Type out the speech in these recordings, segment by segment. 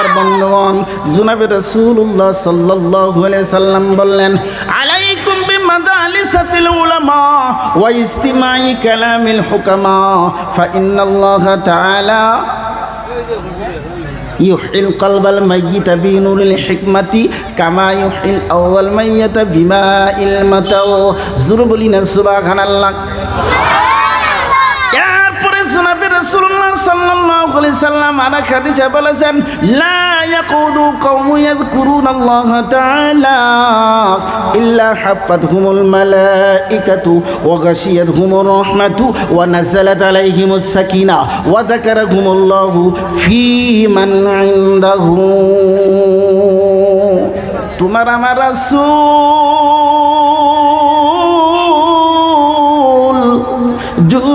আমার বন্ধুগণ জুনাবি রাসূলুল্লাহ সাল্লাল্লাহু আলাইহি সাল্লাম বললেন আলাইকুম বিমাজালিসাতিল উলামা ওয়া ইস্তিমাই কালামিল হুকামা ফা ইন্নাল্লাহা তাআলা يحيي القلب الميت بنور الحكمة كما يحيي الأول الميت بماء المطر زربلنا سبحان الله এরপরে শোনাবে রাসূলুল্লাহ সাল্লাল্লাহু আলাইহি সাল্লাম, আনা খাদিজা বলেছেন, লা ইয়াকুদু কওমু ইয়াযকুরুনাল্লাহ তাআলা ইল্লা হাফাতহুমুল মালাইকাতু ওয়া গাশিয়াতহুমুর রাহমাতু ওয়া নাযালাত আলাইহিমুস সাকিনা ওয়া যাকারাহুমুল্লাহু ফী ইনদাহু. তোমার আমার রাসূল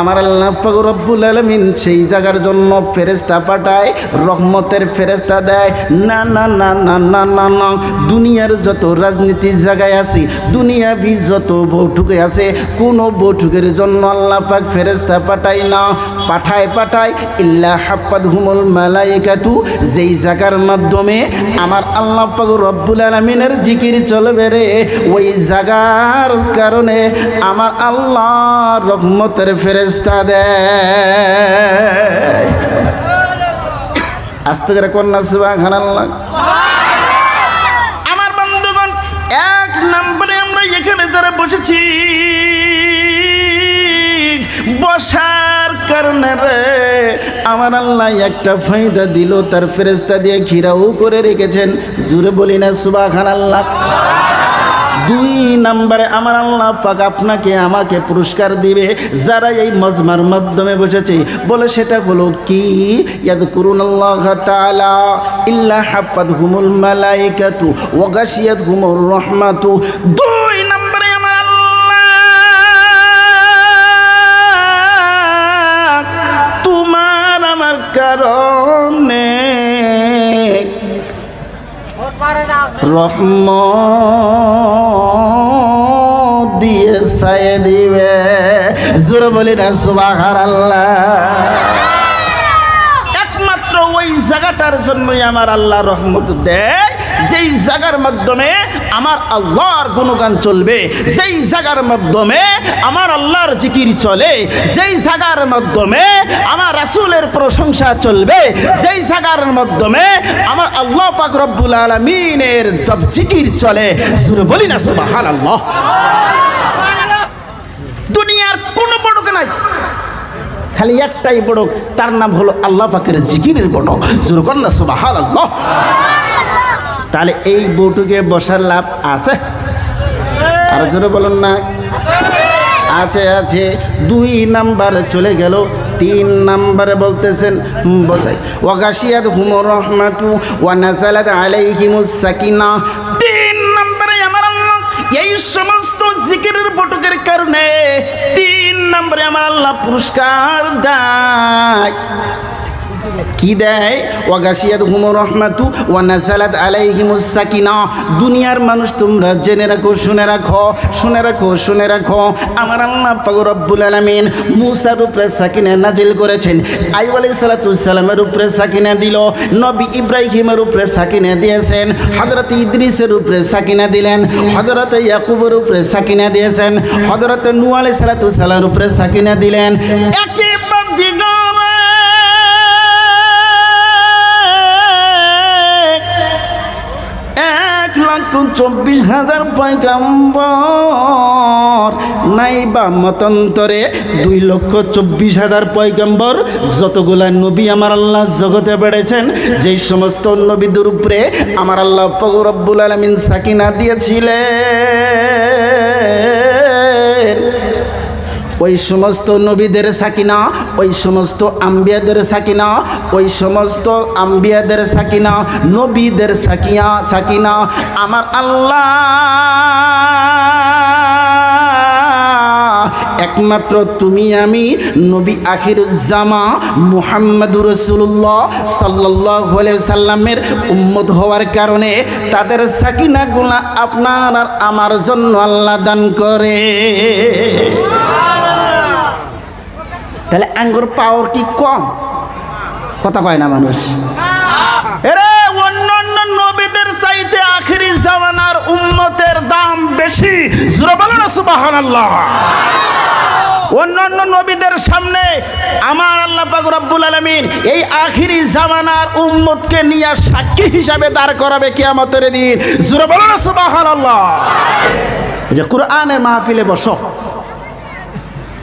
আমার আল্লাহ রব্বুল আলামিন সেই জায়গার জন্য ফেরেস্তা পাঠায়, রহমতের ফেরেস্তা দেয়। না না না না না না না, দুনিয়ার যত রাজনীতির জায়গায় আছে, দুনিয়াবি যত বৈঠকে আছে, কোনো বৈঠকের জন্য আল্লাহ পাক ফেরেস্তা পাঠায় না। পাঠায় পাঠায়, ইল্লা হাফাদ হুমুল মালাইকাতু, যেই জায়গার মাধ্যমে আমার আল্লাহ পাক রব্বুল আলমিনের জিকির চলবে রে। ওই জায়গার কারণে আমার আল্লাহ রহমতের ফেরেস্তা দেয় আস্তে করে কন্যা সুবাহ আল্লাহ আমার বন্ধুগণ এক নম্বরে আমরা এখানে যারা বসেছি বসার কারণে রে আমার আল্লাহ একটা ফায়দা দিল তার ফেরেস্তা দিয়ে ঘিরাও করে রেখেছেন। জুড়ে বলি না সুবাখান আল্লাহ দুই নম্বরে আমার আল্লাহ পাক আপনাকে, আমাকে পুরস্কার দিবে। যারা এই মজমার মাধ্যমে বসেছে, বলে সেটা হলো কি? ইয়াদ করুন আল্লাহ তাআলা ইল্লা হাফাত হুমুল মালাইকাতু ওয়া গাশিয়াত হুমুর রহমাতু। দুই নম্বরে আমার আল্লাহ, তোমার আমার কারণে রহম দিয়ে সায় দিবে। জোরে বলি না সুবাহার আল্লাহ একমাত্র ওই জায়গাটার জন্যই আমার আল্লাহ রহমত দেয়। যেই জায়গার মাধ্যমে আমার আল্লাহর গুণগান চলবে, যেই জায়গার মাধ্যমে আমার আল্লাহর জিকির চলে, যেই জায়গার মাধ্যমে আমার রাসুলের প্রশংসা চলবে, যেই জায়গার মাধ্যমে আমার আল্লাহ পাক রব্বুল আলামিনের সব জিকির চলে। বলি না, সুবহানাল্লাহ। দুনিয়ার কোনো বড়কে নাই। খালি একটাই বড়ক, তার নাম হলো আল্লাহ পাকের জিকিরের বড়ক। জুরকন্যা সুবাহাল আল্লাহ তাহলে এই বউটুকে বসার লাভ আছে? আর জোরে বলুন না। আছে আছে। দুই নাম্বার চলে গেল। তিন নাম্বারে বলতেছেন বসাই ওয়াগাশিয়াত হুমুর রহমাতু ওয়া নাজালাত আলাইহিমুস সাকিনা। তিন নম্বরে আমার আল্লাহ। এই সমস্ত জিকিরের বটকের কারণে তিন নম্বরে আমার আল্লাহ পুরস্কার দেয়। কি দেয়? ওয়াগাশিয়াত হুমুর রহমাতু ওয়া নাজালাত আলাইহিমুস সাকিনা। দুনিয়ার মানুষ তোমরা জেনে রাখো, শুনে রাখো শুনে রাখো শুনে রাখো। আমার আল্লাহ পাক রব্বুল আলামিন মুসার উপরে সাকিনা নাজিল করেছেন। আইয়ুব আলাইহিস সালাতু সালামের উপরে সাকিনা দিল, নবী ইব্রাহিমের উপরে সাকিনা দিয়েছেন, হযরত ইদ্রিসের উপরে সাকিনা দিলেন, হযরত ইয়াকুবের উপরে সাকিনা দিয়েছেন, হযরত নূহ আলাইহিস সালাতু সালামের উপরে সাকিনা দিলেন। একেবারে চব্বিশ হাজার পয়গাম্বর। নাই বা মতান্তরে দুই লক্ষ চব্বিশ হাজার পয়গাম্বর। যতগুলা নবী আমার আল্লাহ জগতে বেড়েছেন, যেই সমস্ত নবীদের উপরে আমার আল্লাহ ফগরব্বুল আলমিন সাকিনা দিয়েছিলেন। ওই সমস্ত নবীদের সাকিনা, ওই সমস্ত আম্বিয়াদের সাকিনা, ওই সমস্ত আম্বিয়াদের সাকিনা, নবীদের সাকিয়া, সাকিনা, আমার আল্লাহ। একমাত্র তুমি আমি, নবী আখির জামা, মুহাম্মদুর রসুল্লাহ সাল্লাহ সাল্লামের উম্মত হওয়ার কারণে তাদের সাকিনা গুণা আপনার আর আমার জন্য আল্লাহ দান করে। তাহলে আঙ্গুর পাওয়ার কি কম? কথা কয় না মানুষ। এরে অন্য অন্য নবীদের চাইতে আখেরি জামানার উম্মতের দাম বেশি। জোরে বলো না, সুবহানাল্লাহ। অন্যান্য নবীদের সামনে আমার আল্লাহ পাক রব্বুল আলামিন এই আখিরি জামানার উম্মতকে নিয়ে সাক্ষী হিসাবে দাঁড় করাবে কিয়ামতের দিন। না যে কোরআনের মাহফিলে বসো।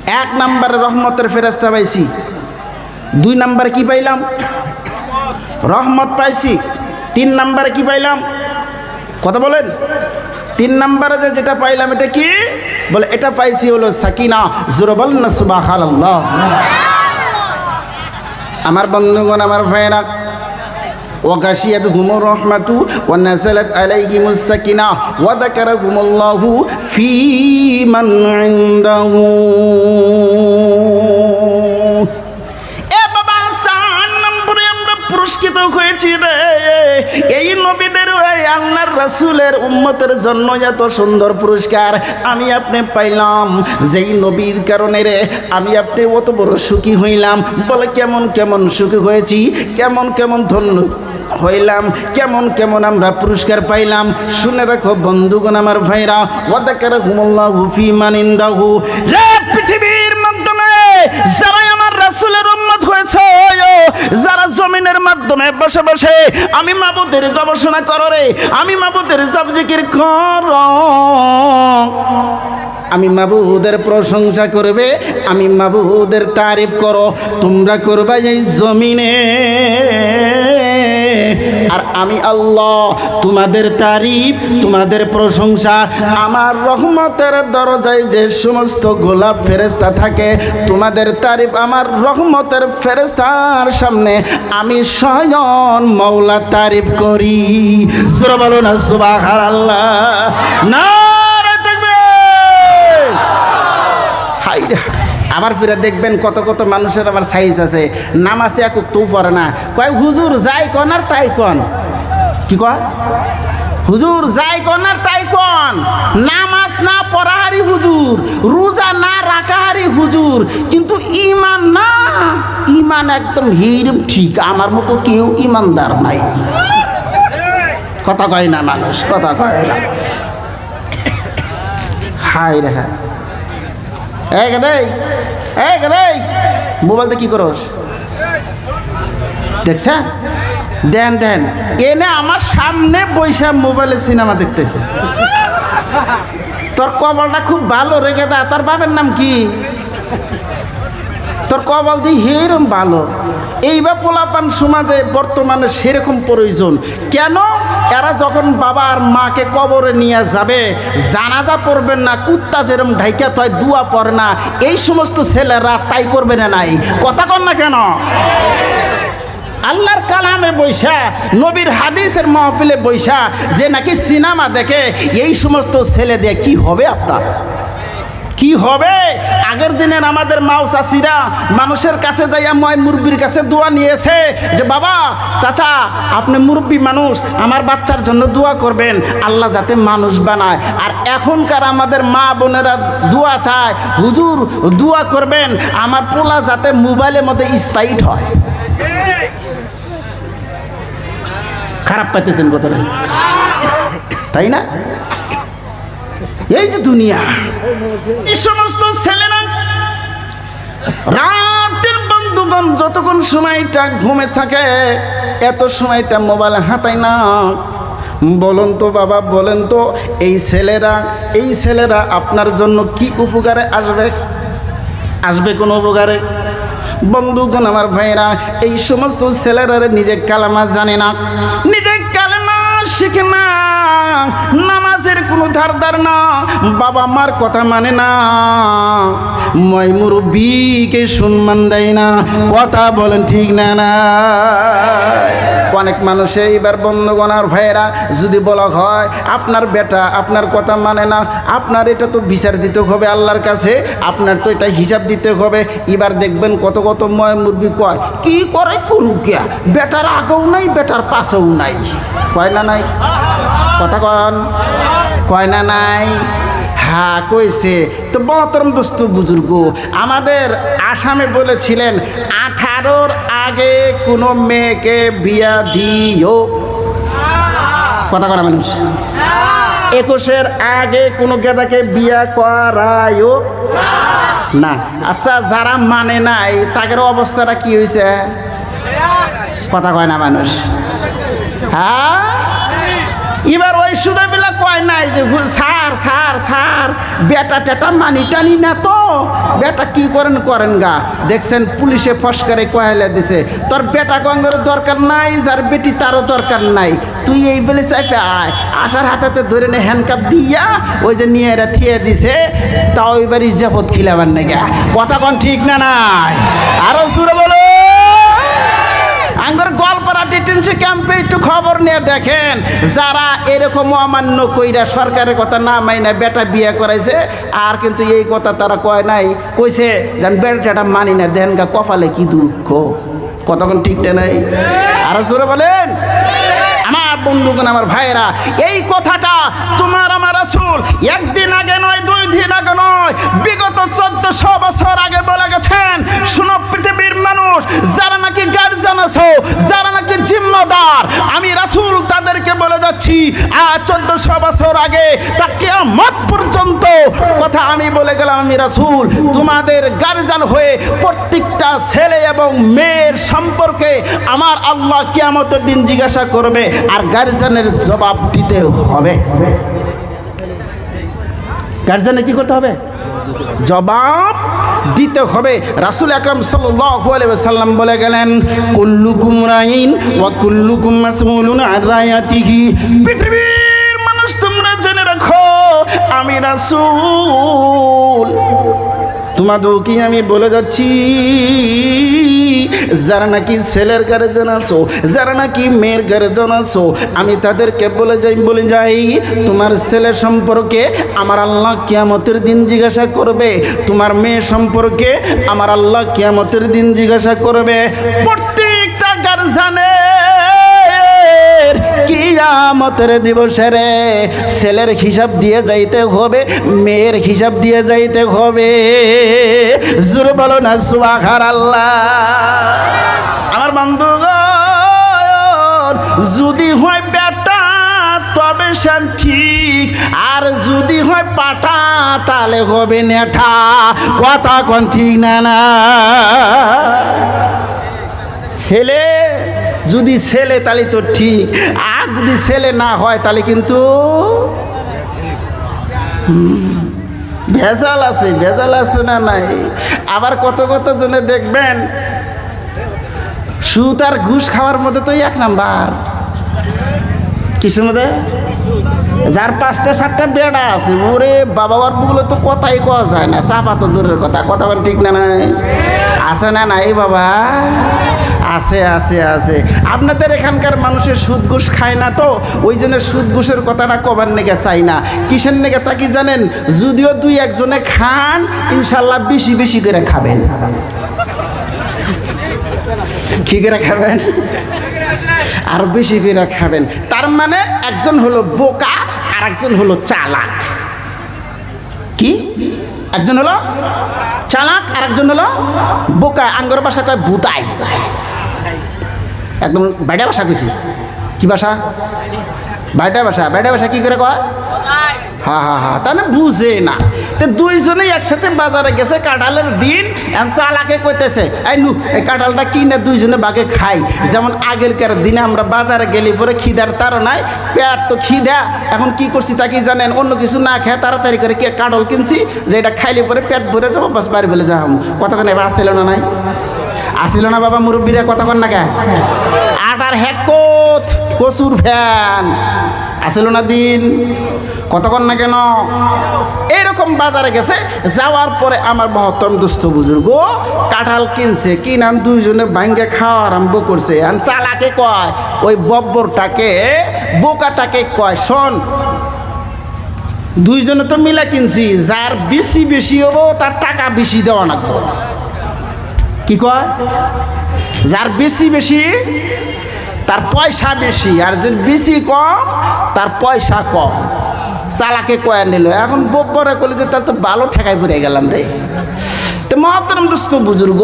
এক নম্বরে রহমতের ফেরেস্তা পাইছি। দুই নম্বরে কি পাইলাম? রহমত পাইছি। তিন নম্বরে কি পাইলাম? কথা বলেন। তিন নম্বরে যে যেটা পাইলাম, এটা কি? বলে, এটা পাইছি হলো সাকিনা, জোরবল না সুবাহ আমার বন্ধুগণ, আমার ভাইয়েরা وغشيتهم الرحمة ونزلت عليهم السكينة وذكرهم الله في من عنده. রাসূলের উম্মতের জন্য এত সুন্দর পুরস্কার আমি আপনি পাইলাম। যেই নবীর কারণে রে, আমি আপনি অত বড় সুখী হইলাম। বলে কেমন কেমন সুখী হয়েছি, কেমন কেমন ধন্য হইলাম, কেমন কেমন আমরা পুরস্কার পাইলাম। শুনে রাখো বন্ধুগণ আমার ভাইরা ওয়াদাকার হুমুল্লাহু ফি মানিন্দাহু। রে পৃথিবীর মাধ্যমে যারা রাসূলের উম্মত হয়েছে যারা জমিনের মাধ্যমে বসে বসে, আমি মাবুদের গবেষণা করো রে, আমি মাবুদের জবজিকির কর। আমি মাবুদের প্রশংসা করবে, আমি মাবুদের তারিফ করো, তোমরা করবা এই জমিনে। আর আমি আল্লাহ, তোমাদের তারিফ, তোমাদের প্রশংসা, আমার রহমতের দরজায় যে সমস্ত গোলাপ ফেরেস্তা থাকে, তোমাদের তারিফ আমার রহমতের ফেরেস্তার সামনে আমি স্বয়ন মৌলা তারিফ করি। সুরা বলো না সুবাহ আল্লাহ না হাই আবার ফিরে দেখবেন কত কত মানুষের আবার সাইজ আছে। নামাজে একক তো পড়ে না। কয়, হুজুর যাই কন আর তাই কন? কি কয়? হুজুর যাই কন আর তাই কন? নামাজ না পড়াহারি হুজুর, রোজা না রাখাহারি হুজুর, কিন্তু ইমান না। ইমান একদম হিরম ঠিক, আমার মতো কেউ ইমানদার নাই। কথা কয় না মানুষ, কথা কয় না। হায়। এই গেদাই এই গেদাই মোবাইলতে কি করস? দেখছেন দেন দেন। এনে আমার সামনে বৈশা মোবাইলে সিনেমা দেখতেছে। তোর কবলটা খুব ভালো রেখে দা তোর বাবার নাম কি? তোর কবল দিয়ে হেরম ভালো। এইবার পোলাপান সমাজে বর্তমানে সেরকম প্রয়োজন। কেন? এরা যখন বাবা আর মাকে কবরে নিয়ে যাবে, জানাজা পড়বেন না, কুত্তা যেরম ঢাইকা তয় দুয়া পড়ে না, এই সমস্ত ছেলেরা তাই করবে না নাই? কথা কর না কেন? আল্লাহর কালামে বৈশা, নবীর হাদিসের মহফিলে বৈশা, যে নাকি সিনেমা দেখে, এই সমস্ত ছেলে দিয়ে কি হবে আপনার? কি হবে? আগের দিনের আমাদের মাও চাষিরা মানুষের কাছে যাইয়া ময় মুরব্বীর কাছে দোয়া নিয়েছে যে, বাবা, চাচা, আপনি মুরব্বী মানুষ, আমার বাচ্চার জন্য দোয়া করবেন। আল্লাহ যাতে মানুষ বানায়। আর এখনকার আমাদের মা বোনেরা দোয়া চায়, হুজুর, দোয়া করবেন। আমার পোলা যাতে মোবাইলের মধ্যে স্পাইট হয়। খারাপ পাইতেছেন কতটা তাই না? এই যে দুনিয়া, এই সমস্ত ছেলেরা, রাতের বন্ধুগণ, যতক্ষণ সময়টা ঘুমে থাকে, এত সময়টা মোবাইল হাতায় না। বলুন তো বাবা, বলেন তো, এই ছেলেরা এই ছেলেরা আপনার জন্য কি উপকারে আসবে? আসবে কোনো উপকারে? বন্ধুগণ, আমার ভাইরা এই সমস্ত ছেলেরা নিজে কালামা জানে না নিজে কালামা শিখে না। নামাজের কোনো ধারদার না, বাবা মার কথা মানে না। ময় মুরব্বীকে সম্মান দেয় না, কথা বলেন ঠিক না না। অনেক মানুষে এইবার বন্ধগণার ভাইয়েরা, যদি বলা হয় আপনার বেটা আপনার কথা মানে না, আপনার এটা তো বিচার দিতে হবে আল্লাহর কাছে, আপনার তো এটা হিসাব দিতে হবে। এবার দেখবেন কত কত ময় মুরবি কয়, কি করে করুক বেটার আগেও নাই, বেটার পাশেও নাই। কয় না নাই? কথা কন কয় না নাই? হ্যাঁ কইছে, তো মহতরম দোস্ত বুজুর্গ, আমাদের আসামে বলেছিলেন, আঠারোর আগে কোনো মেয়েকে বিয়া দিও। কথা করা মানুষ। একুশের আগে কোনো গেদাকে বিয়া করায়ও? না। আচ্ছা যারা মানে নাই, তাদের অবস্থাটা কি হয়েছে কথা কয় না মানুষ। হ্যাঁ? এবার ওই সুদাবিলা কয় নাই যে স্যার স্যার স্যার, বেটা টেটা মানি টানি না তো। বেটা কি করেন করেন গা। দেখছেন, পুলিশে ফসকারে কয়ালে দিছে। তোর বেটা গঙ্গের দরকার নাই, যার বেটি তারও দরকার নাই। তুই এই বলে চাইপে আয়। আসার হাতাতে ধরে নে হ্যান্ডকাপ দিয়া, ওই যে নিয়ে এরা থিয়ে দিছে, তাও এবার ইজাপত খিলাবার নাকি। কথা কন ঠিক না নাই? আরও সুরে বলো। আঙ্গর গল্পরা ডিটেনশন ক্যাম্পে একটু খবর নিয়ে দেখেন। যারা এরকম অমান্য কইরা সরকারের কথা না মাইনা বেটা বিয়ে করাইছে, আর কিন্তু এই কথা তারা কয় নাই। কইছে যেন বেটাটা মানি না, দেন গা কপালে কি দুঃখ। কতক্ষণ ঠিকটা নাই? আরও সুরে বলেন। আমার বন্ধুগণ, আমার ভাইয়েরা, এই কথাটা তোমার আমার আসল একদিন আগে নয়, দুই দিন আগে নয়, বিগত চোদ্দশো বছর আগে বলে গেছেন, শুনো পৃথিবীর মানুষ, যারা নাকি গার্জেন আছো, যারা নাকি জিম্মাদার, আমি রাসূল তাদেরকে বলে যাচ্ছি, আজ চোদ্দশো বছর আগে তা কেয়ামত পর্যন্ত কথা আমি বলে গেলাম, আমি রাসূল, তোমাদের গার্জেন হয়ে প্রত্যেকটা ছেলে এবং মেয়ের সম্পর্কে আমার আল্লাহ কিয়ামতের দিন জিজ্ঞাসা করবে, আর গার্জেনের জবাব দিতে হবে। গার্জেনে কি করতে হবে? জবাব দিতে হবে। রাসুল আকরাম সাল্লাম বলে গেলেন, কুল্লুকুম রাইন ওয়া কুল্লুকুম মাসউলুন আন রায়াতিহি। পৃথিবীর মানুষ তোমরা জেনে রাখো, আমি রাসূল। তোমাদেরকে আমি বলে যাচ্ছি, যারা নাকি ছেলের গার্জেন আছো, যারা নাকি মেয়ের গার্জেন আছো, আমি তাদেরকে বলে যাই বলে যাই, তোমার ছেলে সম্পর্কে আমার আল্লাহ কিয়ামতের দিন জিজ্ঞাসা করবে, তোমার মেয়ে সম্পর্কে আমার আল্লাহ কিয়ামতের দিন জিজ্ঞাসা করবে। প্রত্যেকটা গার্জেনের কিয়ামতের দিবসে রে, ছেলের হিসাব দিয়ে যাইতে হবে, মেয়ের হিসাব দিয়ে যাইতে হবে। জোর বলো না সুবাখার আল্লাহ আমার বন্ধুগণ, যদি হয় বেটা, তবে শান ঠিক। আর যদি হয় পাটা, তাহলে হবে নেঠা। কথা কোন ঠিক না না? ছেলে যদি ছেলে তাহলে তো ঠিক, আর যদি ছেলে না হয় তাহলে কিন্তু ভেজাল আছে ভেজাল আছে না নাই? আবার কত কত জনে দেখবেন, সুদ আর ঘুষ খাওয়ার মধ্যে তো এক নাম্বার। কিসের মধ্যে? যার পাঁচটা, সাতটা বেড়া আছে, ওরে বাবা বারগুলো তো কথাই কওয়া যায় না, চাপা তো দূরের কথা কথা বল ঠিক না নাই? আছে না নাই বাবা? আছে আছে আছে। আপনাদের এখানকার মানুষের সুদ ঘুষ খায় না তো? ওই জন্য সুদ ঘুষের কথাটা কবার নেগে চাই না। কিসের নেগে তা কি জানেন? যদিও দুই একজনে খান, ইনশাল্লাহ বেশি বেশি করে খাবেন। কি করে খাবেন? আর বেশি করে খাবেন। তার মানে একজন হলো বোকা আর একজন হলো চালাক। কি? একজন হলো চালাক আর একজন হলো বোকা। আঙ্গর ভাষা কয়? বুতাই একদম বাইডা ভাষা কইছি। কি ভাষা? বাইডা ভাষা বাইডা ভাষা কি করে কয়? হা হা হা তাহলে বুঝে না। তো দুইজনেই একসাথে বাজারে গেছে, কাঁঠালের দিন চালাকে কইতেছে, এই নু, এই কাঁঠালটা কিনে দুইজনে বাগে খাই। যেমন আগেরকার দিনে আমরা বাজারে গেলি পরে খিদার তার নাই পেট তো খিদা, এখন কি করছি তা কি জানেন? অন্য কিছু না খেয়ে তাড়াতাড়ি করে কে কাঁঠাল কিনছি, যে এটা খাইলে পরে পেট ভরে যাব, বাস বাড়ি বলে যাও কতক্ষণ এবার আসছিল না নাই? আসিল না বাবা মুরব্বীরা কতক্ষণ না কে? আটার হ্যাক কোথ কচুর ফ্যান আসিল না দিন। কতক্ষণ না কেন? এইরকম বাজারে গেছে, যাওয়ার পরে আমার মহত্তম দুস্থ বুজুর্গ কাঁঠাল কিনছে, কিনান দুইজনে ভাঙ্গে খাওয়া আরম্ভ করছে। আর চালাকে কয়, ওই বব্বরটাকে, বোকাটাকে কয়, শোন, দুইজনে তো মিলা কিনছি, যার বেশি বেশি হব, তার টাকা বেশি দেওয়া লাগবো। কি কয়? যার বেশি বেশি, তার পয়সা বেশি। আর যে বেশি কম, তার পয়সা কম। চালাকে কয়া নিল। এখন বব্বরে করলে যে তার তো ভালো ঠেকাই পড়ে গেলাম রে। তো মহাত্তরম দোস্ত বুজুর্গ,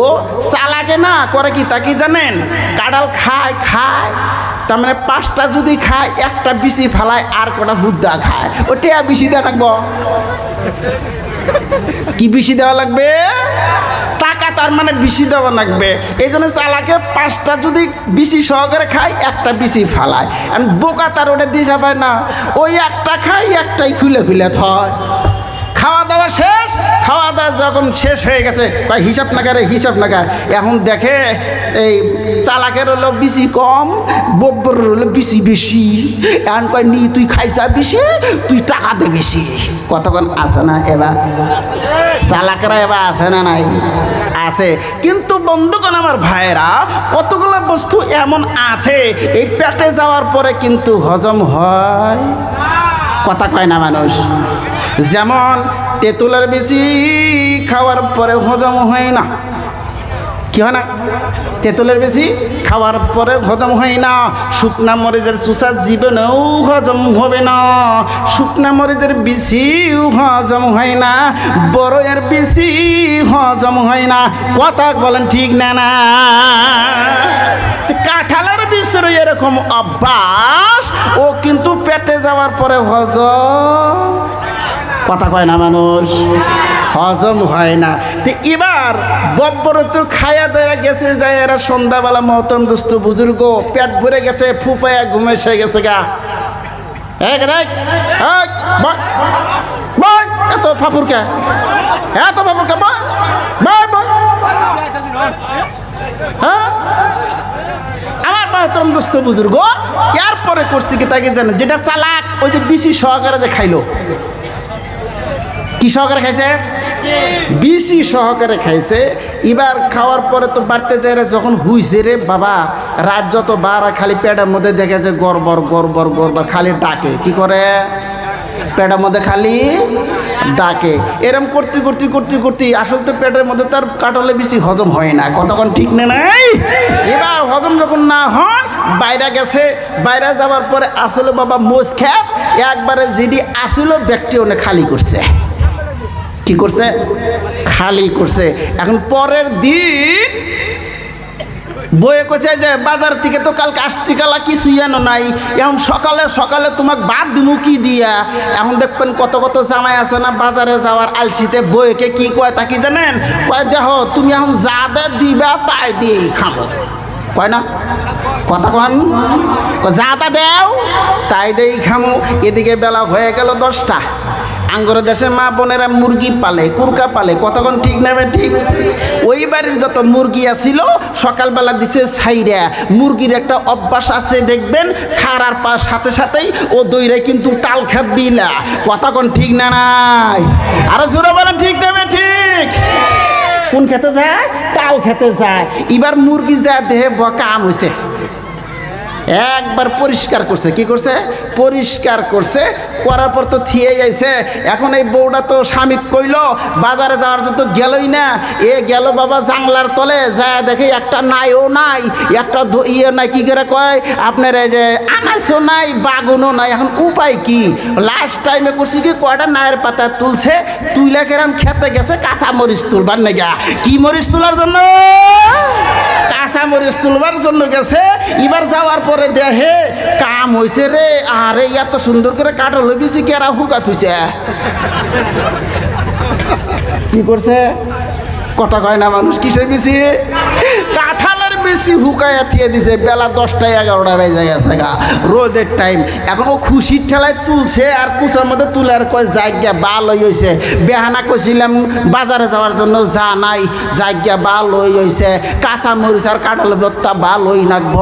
চালাকে না করে কি তা কি জানেন? কাঁঠাল খায় খায়, তার মানে পাঁচটা যদি খায়, একটা বিচি ফালায়, আর কটা হুদ্দা খায়। ওটা বেশি দেওয়া লাগবো। কি বেশি দেওয়া লাগবে? তার মানে বিশি দেওয়া লাগবে। এই জন্য চালাকে পাঁচটা যদি বিশি সহকারে খায়, একটা বিশি ফালায়। বোকা তার ওটা দিশা পায় না। ওই একটা খায়, একটাই খুলে খুলে থয়। খাওয়া দাওয়া শেষ, খাওয়া দাওয়া যখন শেষ হয়ে গেছে, কয় হিসাব না করে, হিসাব না করে। এখন দেখে এই চালাকের হলো বেশি কম বব্বর হলো বেশি বেশি। এখন কয়, নি, তুই খাইছা বেশি, তুই টাকা দে বেশি। কতক্ষণ আছে না এবার? চালাকেরা এবার আছে না নাই? আছে। কিন্তু বন্ধুগণ আমার ভাইয়েরা, কতগুলো বস্তু এমন আছে, এই পেটে যাওয়ার পরে কিন্তু হজম হয়। কথা কয় না মানুষ? যেমন তেঁতুলের বেশি খাওয়ার পরে হজম হয় না। কি হয় না? তেঁতুলের বেশি খাওয়ার পরে হজম হয় না। শুকনা মরিচের চুষা জীবনেও হজম হবে না। শুকনা মরিচের বেশিও হজম হয় না। বড়ের বেশি হজম হয় না। কথা বলেন ঠিক না না? কাঁঠালের বিষয়ে এরকম অভ্যাস, ও কিন্তু পেটে যাওয়ার পরে হজম কথা কয় না মানুষ? হজম হয় না। তো এবার বব্বর তো খায়া দেয়া গেছে যায় এরা সন্ধ্যাবেলা মহতম দুস্থ বুজুর্গ, পেট ভরে গেছে ফুপায়া ঘুমে সে গেছে গা। এক রাখ এত ফাফুরকে এত ফাফুরকে বয় বয় বয়। হ্যাঁ? করছি কি তাকে জানে? যেটা চালাক, ওই যে বিসি সহকারে যে খাইলো। কি সহকারে খাইছে? বিসি সহকারে খাইছে। এবার খাওয়ার পরে তো বাড়তে যায় রে, যখন হুইছে রে বাবা রাত যত বার খালি পেটের মধ্যে দেখে যে গড়বর গড়বর গড়বর খালি ডাকে। কি করে? পেটের মধ্যে খালি ডাকে। এরম করতে করতে করতে করতে আসলে তো পেটের মধ্যে তার কাটলে বেশি হজম হয় না। কতক্ষণ ঠিক না নাই? এবার হজম যখন না হয় বাইরে গেছে। বাইরে যাওয়ার পরে আসলে বাবা মোজ খ্যাপ একবারে যেটি আসিল ব্যক্তি অনেক খালি করছে। কি করছে? খালি করছে। এখন পরের দিন বয়ে কছে যে, বাজার থেকে তো কালকে আসতে কালা কিছু জানো নাই। এখন সকালে সকালে তোমাকে বাদ দিমু কি দিয়া? এখন দেখবেন কত কত জামাই আছে না, বাজারে যাওয়ার আলসিতে বয়েকে কি কয় তা কি জানেন? কয়, দেখো, তুমি এখন যা দে দিবা তাই দিয়েই খাব। কয় না? কথা কন। যা তা দেও, তাই দেই খামো। এদিকে বেলা হয়ে গেল দশটা। আঙ্গর দেশের মা বোনেরা মুরগি পালে, কুরকা পালে, কতক্ষণ ঠিক নেবে ঠিক ওই বাড়ির যত মুরগি আছিল, সকালবেলা দিছে ছাইরা। মুরগির একটা অভ্যাস আছে, দেখবেন সারার পা সাথে সাথেই ও দইরে কিন্তু টাল খেত দিলা কতক্ষণ ঠিক না নাই? আরও বলেন, ঠিক নেবে ঠিক কোন খেতে যায়? টাল খেতে যায়। এবার মুরগি যা দেহে কাম হয়েছে একবার পরিষ্কার করছে, কি করছে? পরিষ্কার করছে, করার পর তো থিয়ে যাইছে। এখন এই বউটা তো স্বামী কইল, বাজারে যাওয়ার জন্য তো গেলই না। এ গেল বাবা জাংলার তলে যা দেখে একটা নাইও নাই, একটা ইয়ে নাই, কি করে কয়? আপনার এই যে আনাইসও নাই, বাগুনও নাই, এখন উপায় কি? লাস্ট টাইমে করছি কি, কয়টা নায়ের পাতা তুলছে, তুইলে কেরাম খেতে গেছে, কাঁচা মরিচ তুলবার নেগা কি মরিচ তোলার জন্য? কাঁচা মরিচ তুলবার জন্য গেছে। এবার যাওয়ার পরে দেহে কাম হয়েছে রে। আরে এত সুন্দর করে কাটল বেশি কেরা হুকা থুইছে কি করছে? কথা কয় না মানুষ, কিসের বেশি বেশি হুকায়া থিয়ে দিছে, বেলা দশটায়, এগারোটা বেজে গেছে গা। রোদের টাইম এখন ও খুশির ঠেলায় তুলছে, আর কুচার মধ্যে তুলে আর কয় জায়গা বাল হয়েছে বেহানা কইছিলাম, বাজারে যাওয়ার জন্য যা নাই জায়গা বাল হই হয়েছে কাঁচা মরিচ আর কাঁঠাল ভত্তা বাল হই নাকব।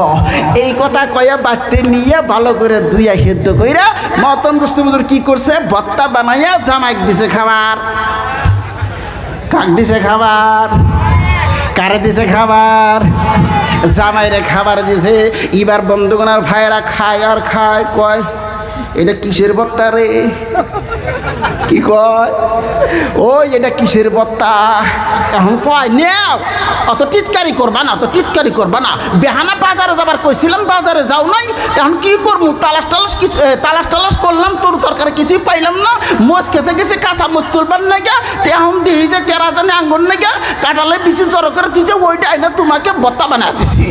এই কথা কয়া বাড়তে নিয়ে ভালো করে ধুইয়া সেদ্ধ কইরা মতন দুস্তু কি করছে? ভত্তা বানাইয়া জামাইক দিছে খাবার। কাক দিছে খাবার? কারে দিছে খাবার? জামাইরে খাবার দিছে। এবার বন্ধুগণার ভাইয়েরা খায় আর খায়, কয়, এটা কিসের বক্তা রে? কি কয়? ওই এটা কিসের বত্তা? এখন কয়, নেও, অত টিটকারি করবা না, অত টিটকারি করবা না। বেহানা বাজারে যাবার কইছিলাম, বাজারে যাও নাই। এখন কি করব? তালাশ টালাশ কিছু তালাশ টালাশ করলাম, তোর তরকারি কিছুই পাইলাম না। মোজ খেতে গেছি, কাঁচা মোজ তুলবার না গা তে এখন দিই যে কেরা জানে আঙ্গুর না গা কাটালে বেশি জড়ো করে দিছে ওইটা আইনা তোমাকে বত্তা বানা দিছি।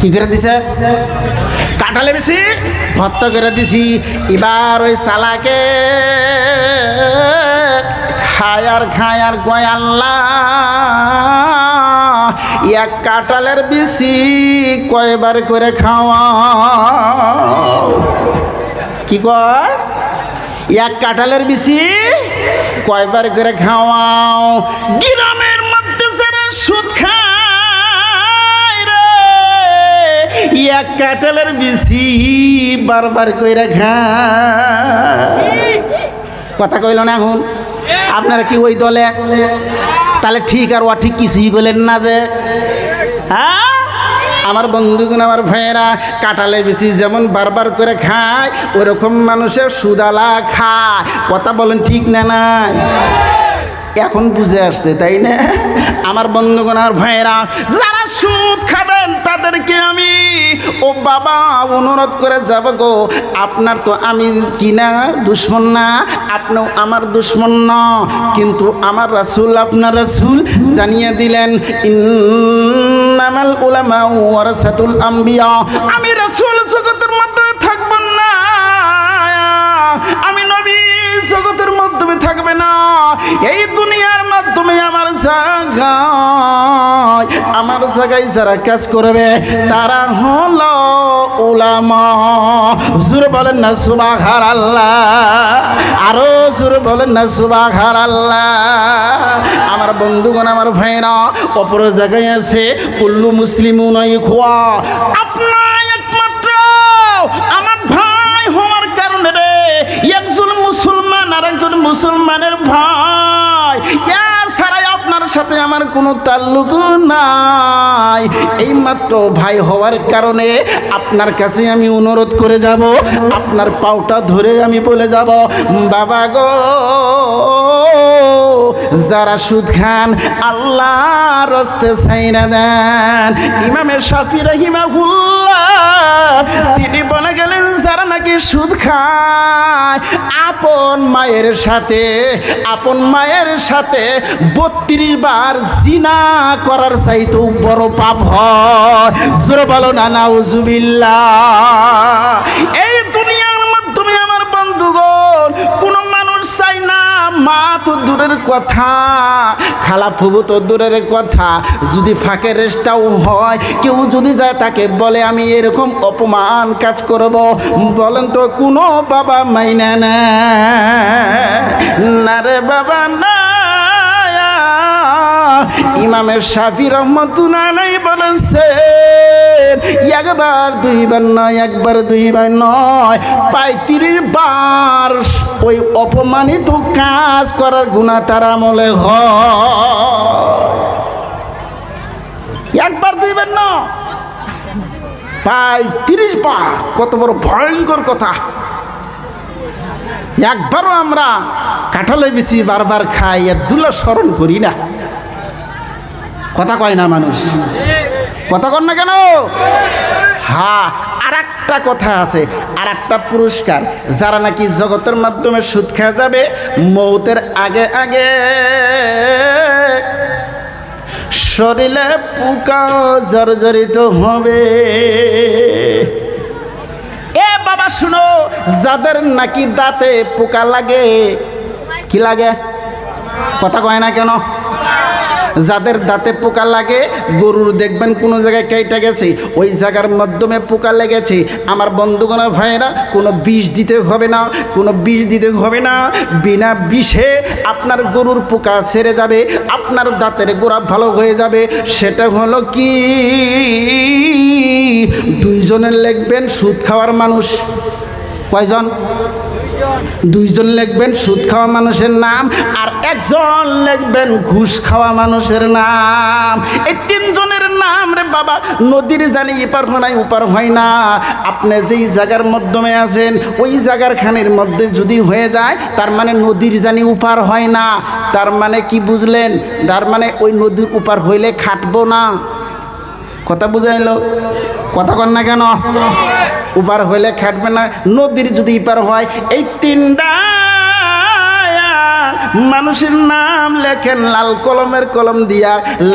কি করে দিছে? কাটালে বেশি? ভত্ত করে দিছি, এবার ওই সালাকে খায় আর খায় এক কাটালের বেশি কয়বার করে খাওয়া কি কয়? এক কাটালের বেশি কয়বার করে খাওয়াও? গ্রামের মধ্যে যারা সুদ খায় এক কাটালের বেশি বারবার কইরা খায় কথা কইল না এখন আপনারা কি ওই দলে? তাহলে ঠিক আর ওয়া ঠিক কিছুই গেলেন না যে। হ্যাঁ? আমার বন্ধুগুন, আমার ভাইয়েরা কাটালে বেশি যেমন বারবার করে খায়, ওরকম মানুষের সুদালা খায়। কথা বলেন ঠিক না নাই? এখন বুঝে আসছে, তাই না? আমার বন্ধুগণ আর ভাইয়েরা, যারা সুদ খাবেন তাদেরকে আমি, ও বাবা, অনুরোধ করে যাব গো। আপনার তো আমি কিনা দুশ্মন না? আপনিও আমার দুশ্মন না, কিন্তু আমার রাসূল আপনার রাসুল জানিয়ে দিলেন, ইন্নামাল উলামা ওয়ারাসাতুল আম্বিয়া। আমি রাসূল জগতের মধ্যে জায়গায় আমার জায়গায় যারা কাজ করবে, তারা হলো উলামা। জোরে বলেন না সুবাহার আল্লাহ আরও জোরে বলেন না সুবাহার আল্লাহ আমার বন্ধুগণ, আমার ভাইরা অপর জায়গায় আছে, কুল্লু মুসলিম নয় খোয়া আপনার একমাত্র, আমার ভাই হওয়ার কারণে রে, একজন মুসলমান আর একজন মুসলমানের ভাই। সাথে আমার কোনো তাল্লুক নাই। এইমাত্র ভাই হওয়ার কারণে আপনার কাছে আমি অনুরোধ করে যাব, আপনার পাওটা ধরে আমি বলে যাব, বাবা গো, যারা সুদ খান আল্লাহ রস্তে সাইনা দেন। ইমামের শাফি তিনি গেলেন নাকি সুদ খায়, আপন মায়ের সাথে, আপন মায়ের সাথে বত্রিশ বার জিনা করার চাইতেও বড় পাপ হয়। বলো না, নাউজুবিল্লাহ। এই দুনিয়ার মাধ্যমে আমার বন্ধুগণ, কোনো মানুষ চাই না মা তো দূরের কথা। খালা ফুবু তো দূরের কথা। যদি ফাঁকে রেস্তাও হয়, কেউ যদি যায় তাকে বলে, আমি এরকম অপমান কাজ করব। বলেন তো, কোনো বাবা মাইনা না। রে বাবা, না। ইমামের শাফি রহমতুল্লাহ বলেছেন একবার দুইবার নয়, একবার দুইবার নয়। পঁয়ত্রিশ বার ওই অপমানিত কাজ করার গুণা তার আমলে হয়। একবার দুইবার ন পঁয়ত্রিশ বার, কত বড় ভয়ঙ্কর কথা। একবারও আমরা কাঠালে বেশি বারবার খাই, এর দুলা স্মরণ করি না। কথা কয় না মানুষ? কথা কন না কেন? হ্যাঁ আর একটা কথা আছে আর একটা পুরস্কার, যারা নাকি জগতের মাধ্যমে সুদ খেয়ে যাবে, মৌতের আগে আগে। শরীরে পোকা জর্জরিত হবে। এ বাবা, শুনো, যাদের নাকি দাঁতে পোকা লাগে, কি লাগে? কথা কয় না কেন? যাদের দাঁতে পোকা লাগে, গরুর দেখবেন কোনো জায়গায় কেটে গেছে, ওই জায়গার মাধ্যমে পোকা লেগেছে। আমার বন্ধুগণের ভাইয়েরা, কোনো বিষ দিতে হবে না, কোনো বিষ দিতে হবে না। বিনা বিষে আপনার গরুর পোকা সেরে যাবে, আপনার দাঁতের গোড়া ভালো হয়ে যাবে। সেটা হলো কি? দুইজনের লিখবেন, সুদ খাওয়ার মানুষ। কয়জন? দুইজন লিখবেন, সুদ খাওয়া মানুষের নাম, আর একজন লিখবেন, ঘুষ খাওয়া মানুষের নাম। এই তিনজনের নাম রে বাবা, নদীর জানি এপার হয় উপার হয় না। আপনি যেই জায়গার মাধ্যমে আছেন, ওই জায়গার খানের মধ্যে যদি হয়ে যায়, তার মানে নদীর জানি উপার হয় না। তার মানে কি বুঝলেন? তার মানে ওই নদীর উপার হইলে খাটবো না। কথা বুঝাইলো? কথা কন না কেন? উপার হইলে খাটবে না, নদীর যদি ইপার হয়, এই তিনটা মানুষের নাম লেখেন লাল কলমের কলম দিয়া,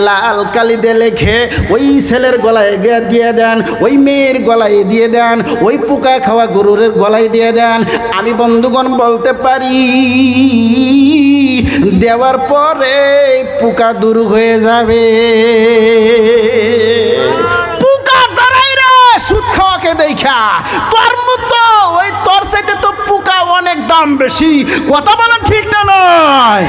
লাল কালি দিয়ে লেখে, ওই ছেলের গলায় দিয়ে দেন, ওই মেয়ের গলায় দিয়ে দেন, ওই পোকা খাওয়া গরুর গলায় দিয়ে দেন। আমি বন্ধুগণ বলতে পারি, দেওয়ার পরে পোকা দূর হয়ে যাবে। খাওয়াকে দেখা। তোর মতো, ওই তোর চাইতে তো পোকা অনেক দাম বেশি। কথা বলেন ঠিক না নয়।